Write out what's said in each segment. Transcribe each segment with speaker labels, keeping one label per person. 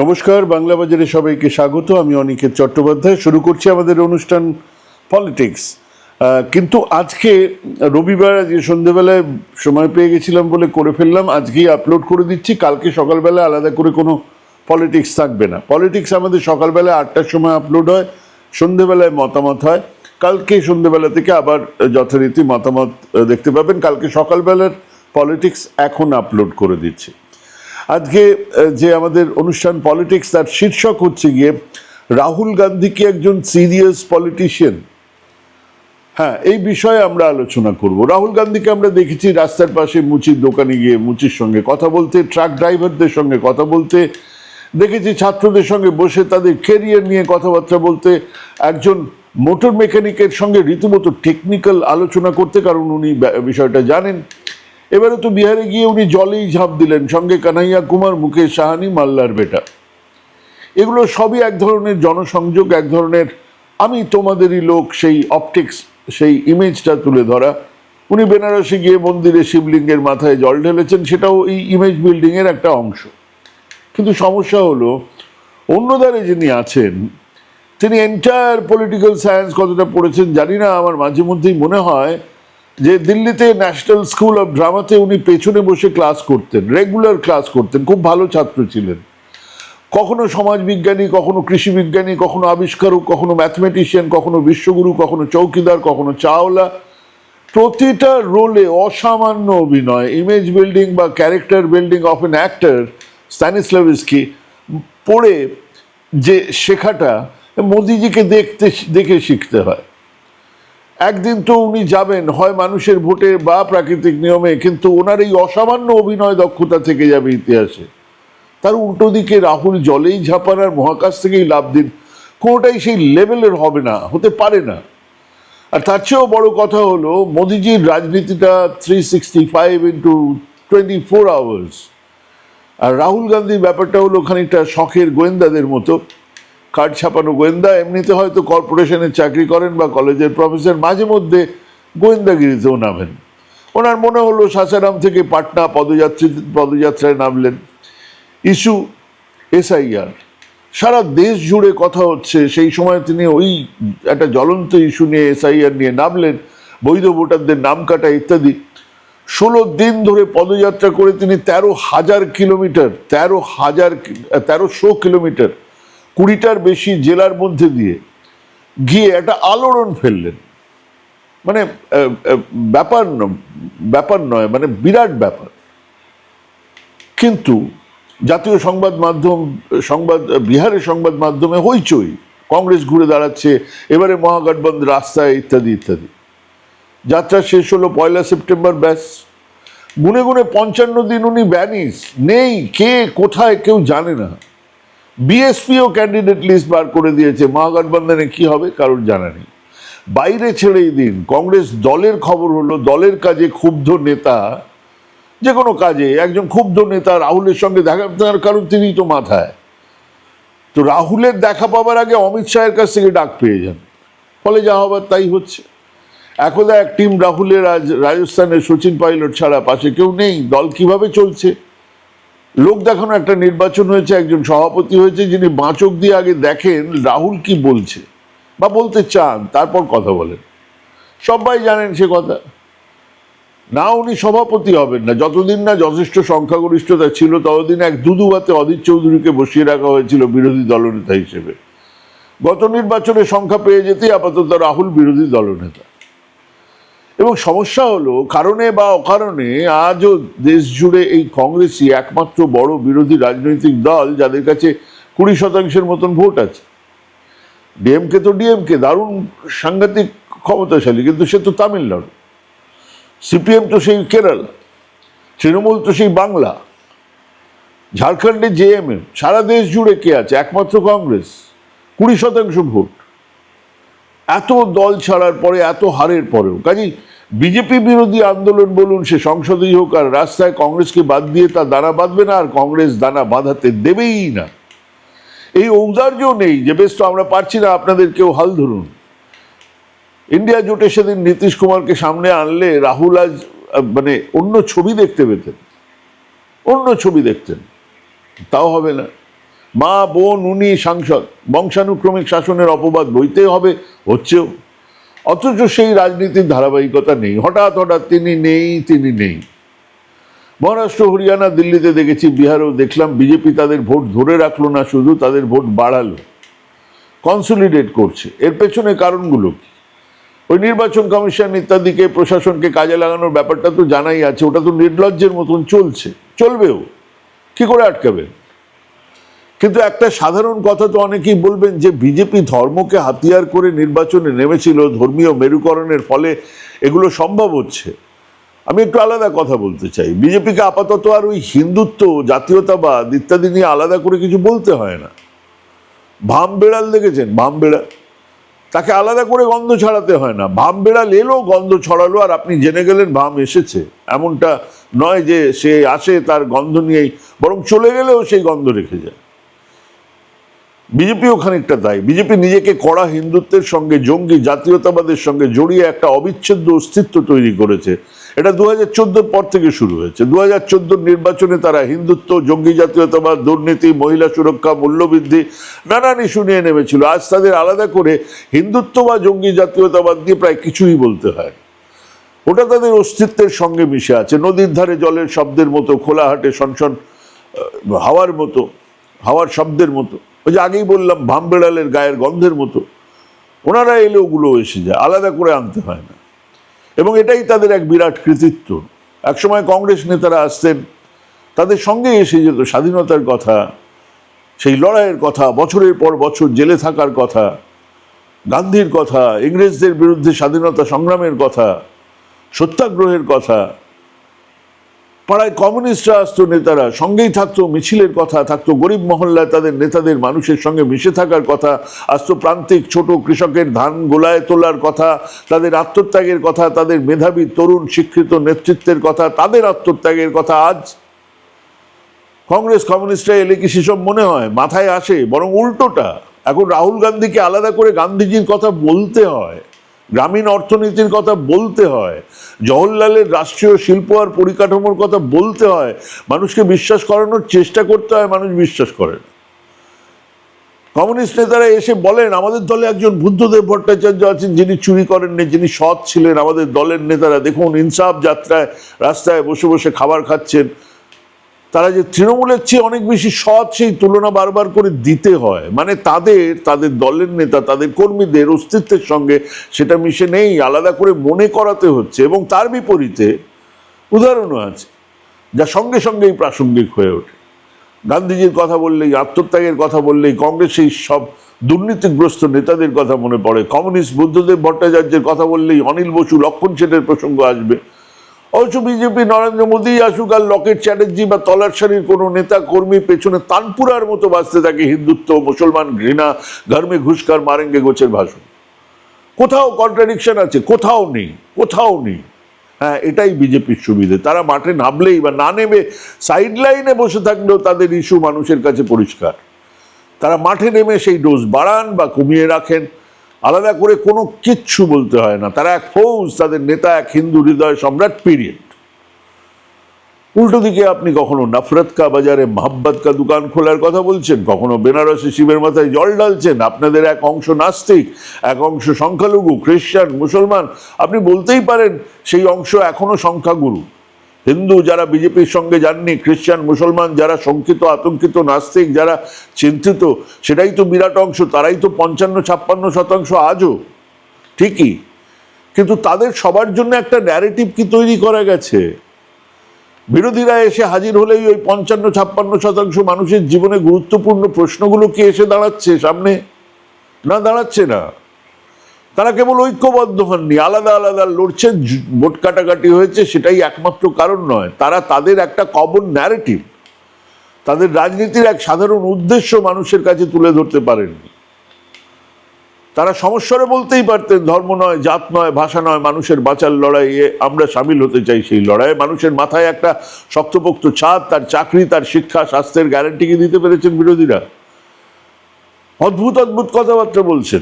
Speaker 1: নমস্কার, বাংলা বাজারে সবাইকে স্বাগত। আমি অনিকেত চট্টোপাধ্যায়। শুরু করছি আমাদের অনুষ্ঠান পলিটিক্স। কিন্তু আজকে রবিবার, আজকে সন্ধেবেলায় সময় পেয়ে গেছিলাম বলে করে ফেললাম। আজকেই আপলোড করে দিচ্ছি। কালকে সকালবেলা আলাদা করে কোনো পলিটিক্স থাকবে না। পলিটিক্স আমাদের সকালবেলা আটটার সময় আপলোড হয়। সন্ধেবেলায় মতামত হয়। কালকে সন্ধেবেলা থেকে আবার যথারীতি মতামত দেখতে পাবেন। কালকে সকালবেলার পলিটিক্স এখন আপলোড করে দিচ্ছি। আজকে যে আমাদের অনুষ্ঠান পলিটিক্স, তার শীর্ষক হচ্ছে গিয়ে রাহুল গান্ধী কি একজন সিরিয়াস পলিটিশিয়ান? হ্যাঁ এই বিষয়ে আমরা আলোচনা করব। রাহুল গান্ধীকে আমরা দেখেছি রাস্তার পাশে মুচির দোকানে গিয়ে মুচির সঙ্গে কথা বলতে, ট্রাক ড্রাইভারদের সঙ্গে কথা বলতে, দেখেছি ছাত্রদের সঙ্গে বসে তাদের কেরিয়ার নিয়ে কথাবার্তা বলতে, একজন মোটর মেকানিকের সঙ্গে রীতিমতো টেকনিক্যাল আলোচনা করতে, কারণ উনি বিষয়টা জানেন। এবারে তো বিহারে গিয়ে উনি জলেই ঝাঁপ দিলেন। সঙ্গে কানাইয়া কুমার, মুকেশ সাহানি, মাল্লার বেটা। এগুলো সবই এক ধরনের জনসংযোগ, এক ধরনের আমি তোমাদেরই লোক, সেই অপটিক্স সেই ইমেজটা তুলে ধরা। উনি বেনারসে গিয়ে মন্দিরে শিবলিঙ্গের মাথায় জল ঢেলেছেন, সেটাও এই ইমেজ বিল্ডিংয়ের একটা অংশ। কিন্তু সমস্যা হলো অন্য ধারে যিনি আছেন, তিনি এন্টায়ার পলিটিক্যাল সায়েন্স কতটা পড়েছেন জানি না, আমার মাঝে মধ্যেই মনে হয় যে দিল্লিতে ন্যাশনাল স্কুল অফ ড্রামাতে উনি পেছনে বসে ক্লাস করতেন রেগুলার ক্লাস করতেন, খুব ভালো ছাত্র ছিলেন। কখনো সমাজবিজ্ঞানী কখনো কৃষিবিজ্ঞানী কখনো আবিষ্কারক, কখনো ম্যাথমেটিশিয়ান কখনো বিশ্বগুরু, কখনো চৌকিদার, কখনো চাওলা। প্রতিটা রোলে অসামান্য অভিনয় ইমেজ বিল্ডিং বা character building of an actor Stanislavski পড়ে যে শেখাটা মোদিজিকে দেখতে, দেখে শিখতে হয়। একদিন তো উনি যাবেন, হয় মানুষের ভোটে বা প্রাকৃতিক নিয়মে, কিন্তু ওনার এই অসামান্য অভিনয় দক্ষতা থেকে যাবে ইতিহাসে। তার উল্টো দিকে রাহুল জলেই ঝাঁপান আর মহাকাশ থেকেই লাভ দিন, কোনোটাই সেই লেভেলের হবে না, হতে পারে না। আর তার চেয়েও বড় কথা হলো, মোদিজির রাজনীতিটা three sixty five into twenty four hours আর রাহুল গান্ধীর ব্যাপারটা হলো খানিকটা শখের গোয়েন্দাদের মতো। কার্ড ছাপানো গোয়েন্দা, এমনিতে হয়তো কর্পোরেশনের চাকরি করেন বা কলেজের প্রফেসর, মাঝে মধ্যে গোয়েন্দাগিরিতেও নামেন। ওনার মনে হলো সাসারাম থেকে পাটনা পদযাত্রী, পদযাত্রায় নামলেন। Issue SIR. সারা দেশ জুড়ে কথা হচ্ছে, সেই সময় তিনি ওই একটা জ্বলন্ত ইস্যু নিয়ে এসআইআর নিয়ে নামলেন, বৈধ ভোটারদের নাম কাটা ইত্যাদি। ষোলো দিন ধরে পদযাত্রা করে তিনি তেরো হাজার কিলোমিটার, তেরো হাজার, তেরোশো কিলোমিটার কুড়িটার বেশি জেলার মধ্যে দিয়ে গিয়ে একটা আলোড়ন ফেললেন। মানে ব্যাপার ব্যাপার নয় মানে বিরাট ব্যাপার। কিন্তু জাতীয় সংবাদ মাধ্যম, সংবাদ, বিহারের সংবাদ মাধ্যমে হইচই। কংগ্রেস ঘুরে দাঁড়াচ্ছে, এবারে মহাগঠবন্ধ রাস্তায় ইত্যাদি ইত্যাদি। যাত্রা শেষ হলো পয়লা সেপ্টেম্বর, ব্যাস। গুনে গুনে পঞ্চান্ন দিন উনি ব্যানিস নেই, কে, কোথায়, কেউ জানে না। বিএসপিও ক্যান্ডিডেট লিস্ট বার করে দিয়েছে। মহাগঠবন্ধনে কি হবে কারোর জানা নেই। বাইরে ছেড়েই দিন। কংগ্রেস দলের খবর হলো, দলের কাজে ক্ষুব্ধ নেতা যে কোনো কাজে, একজন ক্ষুব্ধ নেতা রাহুলের সঙ্গে দেখা, তার কারণ তিনিই তো মাথায়। তো রাহুলের দেখা পাবার আগে অমিত শাহের কাছ থেকে ডাক পেয়ে যান। ফলে যা হবার তাই হচ্ছে। একদা এক টিম রাহুলের আজ রাজস্থানের সচিন পাইলট ছাড়া পাশে কেউ নেই। দল কীভাবে চলছে? লোক দেখানো একটা নির্বাচন হয়েছে, একজন সভাপতি হয়েছে, যিনি বাঁচক দিয়ে আগে দেখেন রাহুল কি বলছে বা বলতে চান, তারপর কথা বলেন। সবাই জানেন সে কথা। না, উনি সভাপতি হবেন না। যতদিন না যথেষ্ট সংখ্যাগরিষ্ঠতা ছিল, ততদিন এক দুদুবাতে অধীর চৌধুরীকে বসিয়ে রাখা হয়েছিল বিরোধী দলনেতা হিসেবে। গত নির্বাচনে সংখ্যা পেয়ে যেতেই আপাতত রাহুল বিরোধী দলনেতা। এবং সমস্যা হলো, কারণে বা অকারণে আজও দেশ জুড়ে এই কংগ্রেসই একমাত্র বড় বিরোধী রাজনৈতিক দল যাদের কাছে কুড়ি শতাংশের মতন ভোট আছে। ডিএমকে তো ডিএমকে, দারুণ সাংঘাতিক ক্ষমতাশালী, কিন্তু সে তো তামিলনাড়ু। সিপিএম তো সেই কেরালা, তৃণমূল তো সেই বাংলা ঝাড়খণ্ডে জেএমএম সারা দেশ জুড়ে কে আছে? একমাত্র কংগ্রেস, কুড়ি শতাংশ ভোট। এত দল ছাড়ার পরে, এত হারের পরেও। কাজেই বিজেপি বিরোধী আন্দোলন বলুন, সে সংসদেই হোক, আর রাস্তায় কংগ্রেসকে বাদ দিয়ে তা দানা বাঁধবে না, আর কংগ্রেস দানা বাঁধাতে দেবেই না। এই ঔদার্য নেই, যে বেশ তো আমরা পারছি না, আপনাদের কেউ হাল ধরুন। ইন্ডিয়া জোটে সেদিন নীতিশ কুমারকে সামনে আনলে রাহুল আজ মানে অন্য ছবি দেখতে পেতেন। অন্য ছবি দেখতেন। তাও হবে না। মা, বোন, উনি সাংসদ, বংশানুক্রমিক শাসনের অপবাদ বইতে হবে, হচ্ছেও। অথচ সেই রাজনীতির ধারাবাহিকতা নেই। হঠাৎ হঠাৎ তিনি নেই তিনি নেই। মহারাষ্ট্র, হরিয়ানা, দিল্লিতে দেখেছি, বিহারেও দেখলাম, বিজেপি তাদের ভোট ধরে রাখল না, শুধু তাদের ভোট বাড়ালো। কনসলিডেট করছে। এর পেছনে কারণগুলো কি? ওই নির্বাচন কমিশন ইত্যাদিকে প্রশাসনকে কাজে লাগানোর ব্যাপারটা তো জানাই আছে। ওটা তো নির্লজ্জের মতন চলছে। চলবেও। কি করে আটকাবেন কিন্তু একটা সাধারণ কথা তো অনেকেই বলবেন যে বিজেপি ধর্মকে হাতিয়ার করে নির্বাচনে নেমেছিল, ধর্মীয় মেরুকরণের ফলে এগুলো সম্ভব হচ্ছে। আমি একটু আলাদা কথা বলতে চাই। বিজেপিকে আপাতত আর ওই হিন্দুত্ব, জাতীয়তাবাদ ইত্যাদি নিয়ে আলাদা করে কিছু বলতে হয় না। ভাম বেড়াল দেখেছেন? ভাম বেড়াল। তাকে আলাদা করে গন্ধ ছড়াতে হয় না। ভাম বেড়াল এলো, গন্ধ ছড়ালো, আর আপনি জেনে গেলেন ভাম এসেছে। এমনটা নয় যে সে আসে, তার গন্ধ নিয়েই, বরং চলে গেলেও সেই গন্ধ রেখে যায়। বিজেপিও খানিকটা তাই বিজেপি নিজেকে কড়া হিন্দুত্বের সঙ্গে, জঙ্গি জাতীয়তাবাদের সঙ্গে জড়িয়ে একটা অবিচ্ছেদ্য অস্তিত্ব তৈরি করেছে। এটা দু হাজার পর থেকে শুরু হয়েছে। দু হাজার নির্বাচনে তারা হিন্দুত্ব, জঙ্গি জাতীয়তাবাদ, দুর্নীতি, মহিলা সুরক্ষা, মূল্যবৃদ্ধি নানান ইস্যু নিয়ে নেমেছিল। আজ তাদের আলাদা করে হিন্দুত্ব বা জঙ্গি জাতীয়তাবাদ দিয়ে প্রায় কিছুই বলতে হয়। ওটা তাদের অস্তিত্বের সঙ্গে মিশে আছে। নদীর ধারে জলের শব্দের মতো খোলা হাটে সনসন হাওয়ার মতো, হাওয়ার শব্দের মতো। ওই যে আগেই বললাম, ভাম বেড়ালের গায়ের গন্ধের মতো। ওনারা এলে ওগুলো এসে যায়, আলাদা করে আনতে হয় না। এবং এটাই তাদের এক বিরাট কৃতিত্ব। একসময় কংগ্রেস নেতারা আসতেন, তাদের সঙ্গে এসে যেত স্বাধীনতার কথা, সেই লড়াইয়ের কথা, বছরের পর বছর জেলে থাকার কথা, গান্ধীর কথা, ইংরেজদের বিরুদ্ধে স্বাধীনতা সংগ্রামের কথা, সত্যাগ্রহের কথা। পাড়ায় কমিউনিস্টরা আসতো নেতারা সঙ্গেই থাকতো, মিছিলের কথা থাকতো, গরিব মহল্লায় তাদের নেতাদের মানুষের সঙ্গে মিশে থাকার কথা আসতো প্রান্তিক ছোট কৃষকের ধান গোলায় তোলার কথা, তাদের আত্মত্যাগের কথা, তাদের মেধাবী তরুণ শিক্ষিত নেতৃত্বের কথা, তাদের আত্মত্যাগের কথা আজ কংগ্রেস কমিউনিস্টরা এলে কি সেসব মনে হয়? মাথায় আসে, বরং উল্টোটা। এখন রাহুল গান্ধীকে আলাদা করে গান্ধীজির কথা বলতে হয়। গ্রামীণ অর্থনীতির কথা বলতে হয়, জওহরলালের রাষ্ট্রীয় শিল্প আর পরিকাঠামোর কথা বলতে হয়, মানুষকে বিশ্বাস করানোর চেষ্টা করতে হয়, মানুষ বিশ্বাস করে না। কমিউনিস্ট নেতারা এসে বলেন, আমাদের দলে একজন বুদ্ধদেব ভট্টাচার্য আছেন, যিনি চুরি করেননি, যিনি সৎ ছিলেন, আমাদের দলের নেতারা। দেখুন, ইনসাফ যাত্রায়, রাস্তায় বসে বসে খাবার খাচ্ছেন তারা যে তৃণমূলের চেয়ে অনেক বেশি সৎ সেই তুলনা বারবার করে দিতে হয়। মানে তাদের তাদের দলের নেতা, তাদের কর্মীদের অস্তিত্বের সঙ্গে সেটা মিশে নেই, আলাদা করে মনে করাতে হচ্ছে এবং তার বিপরীতে উদাহরণও আছে, যা সঙ্গে সঙ্গেই প্রাসঙ্গিক হয়ে ওঠে। গান্ধীজির কথা বললেই, আত্মত্যাগের কথা বললেই কংগ্রেস সেই সব দুর্নীতিগ্রস্ত নেতাদের কথা মনে পড়ে। কমিউনিস্ট বুদ্ধদেব ভট্টাচার্যের কথা বললেই অনিল বসু লক্ষণ সেনের প্রসঙ্গ আসবে। অবশ্য বিজেপি নরেন্দ্র মোদী আসুক আর লকেট চ্যাটার্জি বা তলার সারির কোনো নেতা কর্মী পেছনে তানপুরার মতো বাঁচতে থাকে হিন্দুত্ব, মুসলমান ঘৃণা, ধর্মে ঘুষকার, মারেঙ্গে গোছের ভাষণ। কোথাও কন্ট্রাডিকশন আছে, কোথাও নেই কোথাও নেই। হ্যাঁ এটাই বিজেপির সুবিধে। তারা মাঠে নামলেই বা না নেমে সাইড লাইনে বসে থাকলেও তাদের ইস্যু মানুষের কাছে পরিষ্কার। তারা মাঠে নেমে সেই ডোজ বাড়ান বা কমিয়ে রাখেন। আলাদা করে কোনো কিচ্ছু বলতে হয় না। তারা এক ফৌজ, তাদের নেতা, এক হিন্দু হৃদয় সম্রাট পিরিয়ড উল্টো দিকে আপনি কখনো নফরত কা বাজারে মোহাম্মদ কা দোকান খোলার কথা বলছেন? কখনো বেনারসি শিবের মাথায় জল ঢালছেন? আপনাদের এক অংশ নাস্তিক, এক অংশ সংখ্যালঘু, খ্রিস্টান, মুসলমান। আপনি বলতেই পারেন, সেই অংশ এখনও সংখ্যাগুরু। হিন্দু যারা বিজেপির সঙ্গে যাননি, খ্রিস্টান, মুসলমান যারা শঙ্কিত, আতঙ্কিত, নাস্তিক, যারা চিন্তিত, সেটাই তো বিরাট অংশ, তারাই তো পঞ্চান্ন, ছাপ্পান্ন শতাংশ আজও। ঠিকই। কিন্তু তাদের সবার জন্য একটা ন্যারেটিভ কি তৈরি করা গেছে? বিরোধীরা এসে হাজির হলেই ওই পঞ্চান্ন, ছাপ্পান্ন শতাংশ মানুষের জীবনে গুরুত্বপূর্ণ প্রশ্নগুলো কি এসে দাঁড়াচ্ছে সামনে? না দাঁড়াচ্ছে না। তারা কেবল ঐক্যবদ্ধ হননি, আলাদা আলাদা লড়ছেন জ- ভোট কাটাকাটি হয়েছে, সেটাই একমাত্র কারণ নয়। তারা তাদের একটা কমন ন্যারেটিভ তাদের রাজনীতির এক সাধারণ উদ্দেশ্য মানুষের কাছে তুলে ধরতে পারেননি। তারা সমস্যারে বলতেই পারতেন, ধর্ম নয়, জাত নয়, ভাষা নয়, মানুষের বাঁচার লড়াইয়ে আমরা সামিল হতে চাই সেই লড়াইয়ে। মানুষের মাথায় একটা শক্তপোক্ত ছাদ, তার চাকরি, তার শিক্ষা, স্বাস্থ্যের গ্যারান্টি কি দিতে পেরেছেন বিরোধীরা? অদ্ভুত অদ্ভুত কথাবার্তা বলছেন।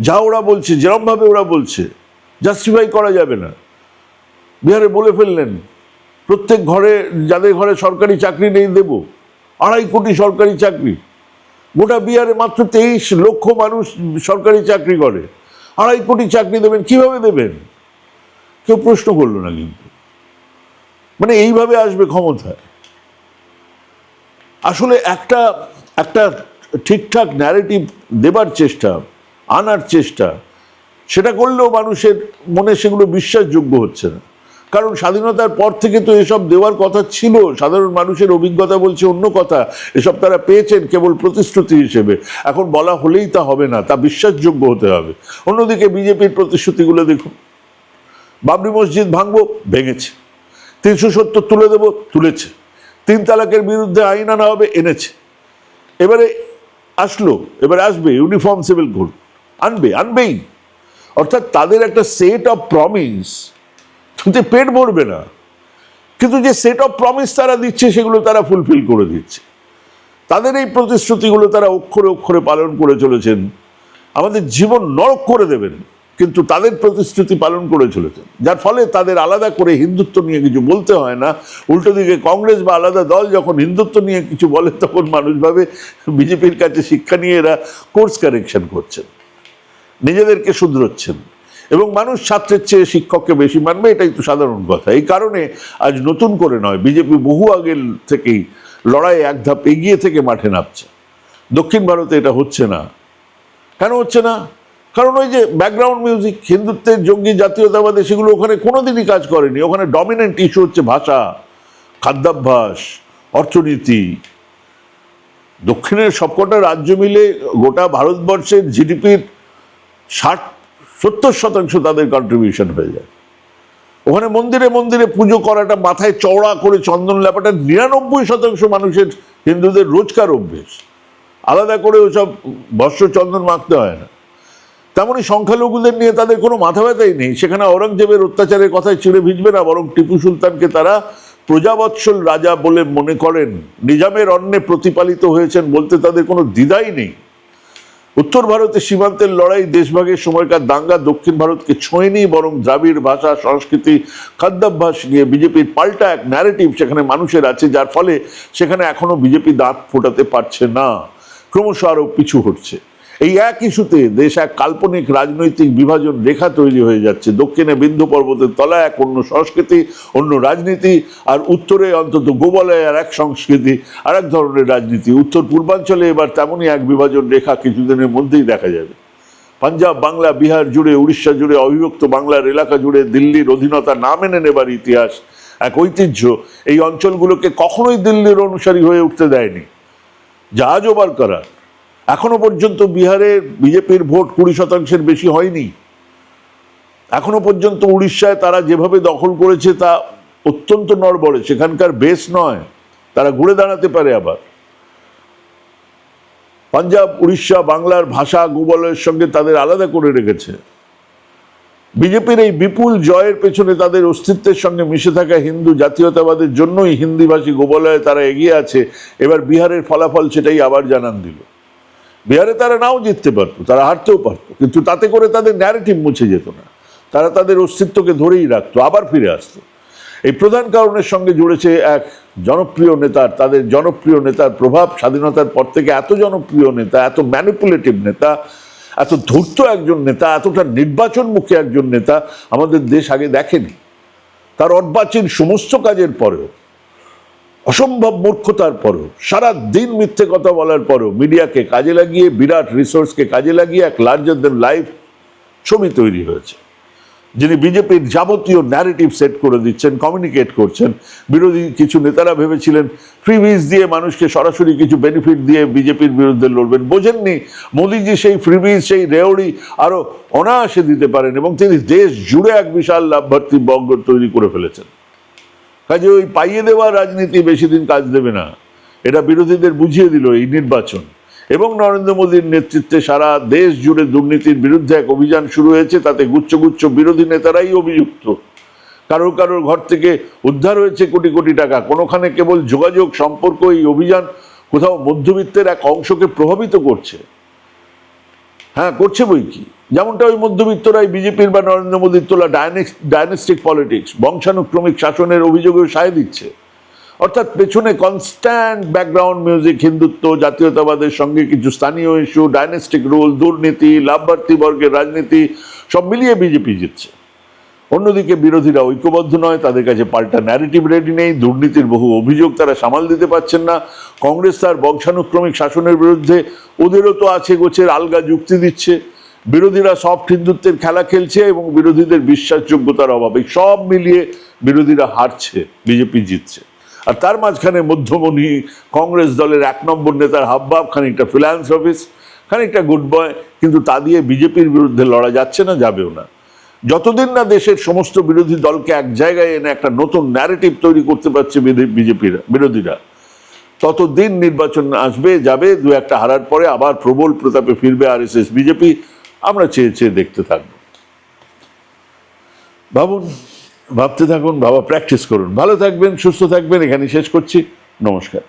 Speaker 1: যা ওরা বলছে, যেরমভাবে ওরা বলছে জাস্টিফাই করা যাবে না। বিহারে বলে ফেললেন, প্রত্যেক ঘরে, যাদের ঘরে সরকারি চাকরি নেই দেব, আড়াই কোটি সরকারি চাকরি। গোটা বিহারে মাত্র তেইশ লক্ষ মানুষ সরকারি চাকরি করে। আড়াই কোটি চাকরি দেবেন, কীভাবে দেবেন? কেউ প্রশ্ন করল না কিন্তু। মানে এইভাবে আসবে ক্ষমতায়। আসলে একটা একটা ঠিকঠাক ন্যারেটিভ দেবার চেষ্টা আনার চেষ্টা, সেটা করলেও মানুষের মনে সেগুলো বিশ্বাসযোগ্য হচ্ছে না। কারণ স্বাধীনতার পর থেকে তো এসব দেওয়ার কথা ছিল, সাধারণ মানুষের অভিজ্ঞতা বলছে অন্য কথা, এসব তারা পেয়েছেন কেবল প্রতিশ্রুতি হিসেবে। এখন বলা হলেই তা হবে না, তা বিশ্বাসযোগ্য হতে হবে। অন্যদিকে বিজেপির প্রতিশ্রুতিগুলো দেখুন, বাবরি মসজিদ ভাঙবো, ভেঙেছে। তিনশো সত্তর তুলে দেবো, তুলেছে। তিন তালাকের বিরুদ্ধে আইন আনা হবে, এনেছে। এবারে আসলো, এবারে আসবে ইউনিফর্ম সিভিল কোড আনবে, আনবেই। অর্থাৎ তাদের একটা সেট অফ প্রমিস তাতে পেট ভরবে না। কিন্তু যে সেট অফ প্রমিস তারা দিচ্ছে, সেগুলো তারা ফুলফিল করে দিচ্ছে। তাদের এই প্রতিশ্রুতিগুলো তারা অক্ষরে অক্ষরে পালন করে চলেছেন। আমাদের জীবন নরক করে দেবেন, কিন্তু তাদের প্রতিশ্রুতি পালন করে চলেছেন। যার ফলে তাদের আলাদা করে হিন্দুত্ব নিয়ে কিছু বলতে হয় না। উল্টো দিকে কংগ্রেস বা আলাদা দল যখন হিন্দুত্ব নিয়ে কিছু বলে, তখন মানুষ ভাবে বিজেপির কাছে শিক্ষা নিয়ে এরা কোর্স কারেকশন করছেন। নিজেদেরকে শুধরোচ্ছেন। এবং মানুষ ছাত্রের চেয়ে শিক্ষককে বেশি মানবে, এটাই তো সাধারণ কথা। এই কারণে আজ নতুন করে নয়, বিজেপি বহু আগের থেকেই লড়াই এক ধাপ এগিয়ে থেকে মাঠে নামছে। দক্ষিণ ভারতে এটা হচ্ছে না। কেন হচ্ছে না? কারণ ওই যে ব্যাকগ্রাউন্ড মিউজিক, হিন্দুত্বের জঙ্গি জাতীয়তাবাদে সেগুলো ওখানে কোনোদিনই কাজ করেনি। ওখানে ডমিনেন্ট ইস্যু হচ্ছে ভাষা, খাদ্যাভ্যাস, অর্থনীতি। দক্ষিণের সবকটা রাজ্য মিলে গোটা ভারতবর্ষের জিডিপির ষাট, সত্তর শতাংশ তাদের কন্ট্রিবিউশন হয়ে যায়। ওখানে মন্দিরে মন্দিরে পুজো করাটা, মাথায় চওড়া করে চন্দন লেপাটা নিরানব্বই শতাংশ মানুষের হিন্দুদের রোজকার অভ্যেস। আলাদা করে ওসব ভস্য চন্দন মাখতে হয় না। তেমনই সংখ্যালঘুদের নিয়ে তাদের কোনো মাথা ব্যথাই নেই। সেখানে ঔরঙ্গজেবের অত্যাচারের কথায় চিড়ে ভিজবে না, বরং টিপু সুলতানকে তারা প্রজাবৎসল রাজা বলে মনে করেন। নিজামের অন্নে প্রতিপালিত হয়েছেন বলতে তাদের কোনো দ্বিধাই নেই। উত্তর ভারতের সীমান্তের লড়াই দেশভাগের সময়কার দাঙ্গা দক্ষিণ ভারতকে ছোঁয়নি, বরং দ্রাবিড় ভাষা, সংস্কৃতি, খাদ্যাভ্যাস নিয়ে বিজেপির পাল্টা এক ন্যারেটিভ সেখানে মানুষের আছে, যার ফলে সেখানে এখনও বিজেপি দাঁত ফোটাতে পারছে না। ক্রমশ আরও পিছু হটছে। এই এক ইস্যুতে দেশ এক কাল্পনিক রাজনৈতিক বিভাজন রেখা তৈরি হয়ে যাচ্ছে। দক্ষিণে বিন্দু পর্বতের তলায় এক অন্য সংস্কৃতি, অন্য রাজনীতি, আর উত্তরে অন্তত গোবলয় আর এক সংস্কৃতি, আর এক ধরনের রাজনীতি। উত্তর পূর্বাঞ্চলে এবার তেমনই এক বিভাজন রেখা কিছুদিনের মধ্যেই দেখা যাবে। পাঞ্জাব, বাংলা, বিহার জুড়ে, উড়িষ্যা জুড়ে অবিভক্ত বাংলার এলাকা জুড়ে দিল্লির অধীনতা না মেনে নেবার ইতিহাস এক ঐতিহ্য। এই অঞ্চলগুলোকে কখনোই দিল্লির অনুসারী হয়ে উঠতে দেয়নি। জাহাজ ওবার করা এখনও পর্যন্ত বিহারে বিজেপির ভোট কুড়ি শতাংশের বেশি হয়নি। এখনও পর্যন্ত উড়িষ্যায় তারা যেভাবে দখল করেছে তা অত্যন্ত নড়বড়ে, সেখানকার বেশ নয়, তারা ঘুরে দাঁড়াতে পারে আবার। পাঞ্জাব, উড়িষ্যা, বাংলার ভাষা গুবলয়ের সঙ্গে তাদের আলাদা করে রেখেছে। বিজেপির এই বিপুল জয়ের পেছনে তাদের অস্তিত্বের সঙ্গে মিশে থাকা হিন্দু জাতীয়তাবাদের জন্যই হিন্দিভাষী গোবলয়ে তারা এগিয়ে আছে। এবার বিহারের ফলাফল সেটাই আবার জানান দিল। বিহারে তারা নাও জিততে পারতো, তারা হারতেও পারতো, কিন্তু তাতে করে তাদের ন্যারেটিভ মুছে যেত না। তারা তাদের অস্তিত্বকে ধরেই রাখতো, আবার ফিরে আসতো। এই প্রধান কারণের সঙ্গে জুড়েছে এক জনপ্রিয় নেতার, তাদের জনপ্রিয় নেতার প্রভাব, স্বাধীনতার পর থেকে এত জনপ্রিয় নেতা, এত ম্যানিপুলেটিভ নেতা, এত ধূর্ত একজন নেতা, এতটা নির্বাচন মুখী একজন নেতা আমাদের দেশ আগে দেখেনি। তার অর্বাচীন সমস্ত কাজের পরেও অসম্ভব মূর্খতার পরও সারা দিন মিথ্যে কথা বলার পরও মিডিয়াকে কাজে লাগিয়ে, বিরাট রিসোর্সকে কাজে লাগিয়ে এক লার্জার দেন লাইফ ছবি তৈরি হয়েছে। যিনি বিজেপির যাবতীয় ন্যারেটিভ সেট করে দিচ্ছেন কমিউনিকেট করছেন, বিরোধী কিছু নেতারা ভেবেছিলেন ফ্রিবিজ দিয়ে মানুষকে সরাসরি কিছু বেনিফিট দিয়ে বিজেপির বিরুদ্ধে লড়বেন। বোঝেননি, মোদিজি সেই ফ্রিবিজ সেই রেওড়ি আরও অনায়াসে দিতে পারেন এবং তিনি দেশ জুড়ে এক বিশাল লাভভার্থী বঙ্গ তৈরি করে ফেলেছেন। কাজে ওই পাইয়ে দেওয়া রাজনীতি বেশি দিন কাজ দেবে না। এটা বিরোধীদের বুঝিয়ে দিল এই নির্বাচন। এবং নরেন্দ্র মোদীর নেতৃত্বে সারা দেশ জুড়ে দুর্নীতির বিরুদ্ধে এক অভিযান শুরু হয়েছে, তাতে গুচ্ছ গুচ্ছ বিরোধী নেতারাই অভিযুক্ত। কারোর কারোর ঘর থেকে উদ্ধার হয়েছে কোটি কোটি টাকা। কোনোখানে কেবল যোগাযোগ, সম্পর্ক, এই অভিযান কোথাও মধ্যবিত্তের এক অংশকে প্রভাবিত করছে। হ্যাঁ করছে বই কি? যেমনটা ওই মধ্যবিত্তরাই বিজেপির বা নরেন্দ্র মোদীর তোলা ডায়নেস্টিক পলিটিক্স বংশানুক্রমিক শাসনের অভিযোগেও সায় দিচ্ছে। অর্থাৎ পেছনে কনস্ট্যান্ট ব্যাকগ্রাউন্ড মিউজিক হিন্দুত্ব, জাতীয়তাবাদের সঙ্গে কিছু স্থানীয় ইস্যু ডায়নেস্টিক রুল দুর্নীতি লাভবার্থী বর্গের রাজনীতি, সব মিলিয়ে বিজেপি জিতছে। অন্যদিকে বিরোধীরা ঐক্যবদ্ধ নয়, তাদের কাছে পাল্টা ন্যারেটিভ রেডি নেই, দুর্নীতির বহু অভিযোগ তারা সামাল দিতে পারছেন না। কংগ্রেস তার বংশানুক্রমিক শাসনের বিরুদ্ধে ওদেরও তো আছে গোছের আলগা যুক্তি দিচ্ছে। বিরোধীরা সফট হিন্দুত্বের খেলা খেলছে এবং বিরোধীদের বিশ্বাসযোগ্যতার অভাবে সব মিলিয়ে বিরোধীরা হারছে বিজেপি জিতছে। আর তার মাঝখানে মধ্যমণি কংগ্রেস দলের এক নম্বর নেতার হাবভাব, খানিকটা ফিনান্স অফিস খানিকটা গুড বয় কিন্তু তা দিয়ে বিজেপির বিরুদ্ধে লড়া যাচ্ছে না, যাবেও না। যতদিন না দেশের সমস্ত বিরোধী দলকে এক জায়গায় এনে একটা নতুন ন্যারেটিভ তৈরি করতে পারছে বিজেপিরা, বিরোধীরা, ততদিন নির্বাচন আসবে, যাবে, দু একটা হারার পরে আবার প্রবল প্রতাপে ফিরবে আর বিজেপি, আমরা চেয়ে চেয়ে দেখতে থাকব। ভাবুন, ভাবতে থাকুন বাবা প্র্যাকটিস করুন। ভালো থাকবেন, সুস্থ থাকবেন এখানে শেষ করছি। নমস্কার।